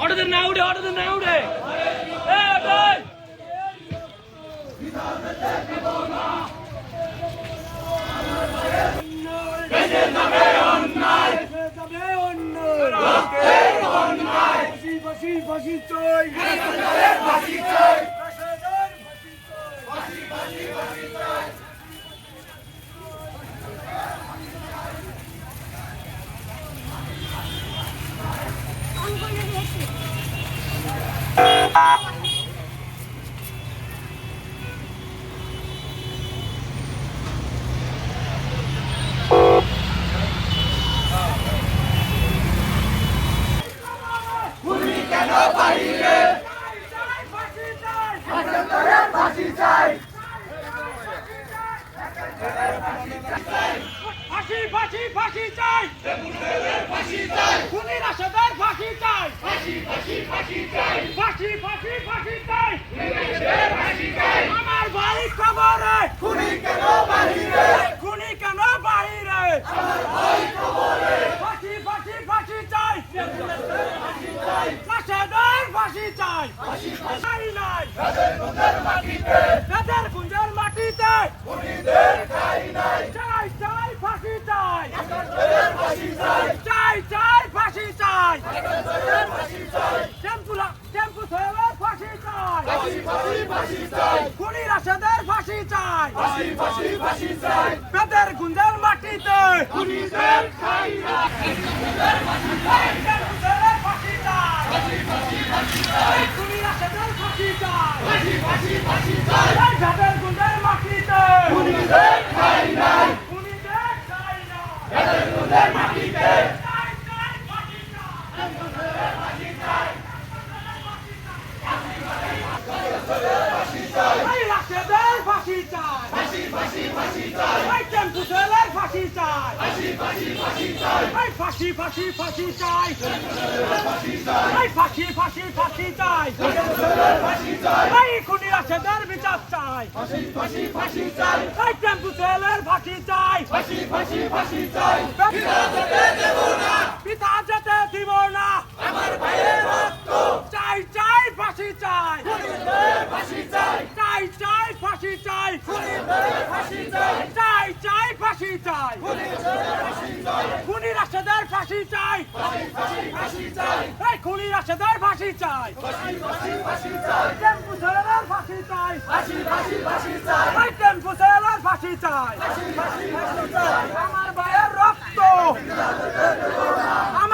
Order না উঠে order না উঠে। ফাঁসি চাই। গুলি কেন এসকান্তরের ফাঁসি চাই ফাঁসি ফাঁসি ফাঁসি চাই ফাঁসি চাই খুনি রাশেদের ফাঁসি চাই ফাঁসি আমার ভাই খবরে কেন বাহিরে খুনি কেন বাহিরে ফাঁসি ফাঁসি ফাঁসি চাই রাশেদের ফাঁসি চাই চাই নাই মাটিতে বেদের কুঞ্জের মাটিতে খুনিদের ঠাই নাই চাই চাই ফাঁসি চাই ফাঁসি চাই চাই চাই ফাঁসি চাই ফাঁসি চাই টেম্পুলা টেম্পু ধরে ফাঁসি চাই ফাঁসি ফাঁসি ফাঁসি চাই খুনি রাশেদের ফাঁসি চাই ফাঁসি ফাঁসি ফাঁসি চাই মাটিতে খুনিদের ঠাই নাই টেম্পু ধরে ফাঁসি চাই খুনি রাশেদের ফাঁসি চাই ফাঁসি ফাঁসি ফাঁসি চাই এই বেদের কুঞ্জের মাটিতে খুনিদের ঠাই নাই খুনিদের চাই না খুনিদের মাটিতে চাই চাই ফাঁসি চাই এই রাশেদের ফাঁসি চাই ফাঁসি ফাঁসি ফাঁসি চাই এই টেম্পু ধরে ফাঁসি চাই ফাঁসি ফাঁসি ফাঁসি চাই এই ফাঁসি ফাঁসি ফাঁসি চাই এই পিতা দিব না আমার ভাইয়ের রক্ত চাই চাই ফাঁসি চাই ফাঁসি চাই চাই চাই ফাঁসি চাই ফাঁসি চাই চাই চাই ফাঁসি চাই খুনি রাশেদের ফাঁসি চাই খুনি রাশেদের ফাঁসি চাই টেম্পু সেলের ফাঁসি চাই টেম্পু সেলের ফাঁসি চাই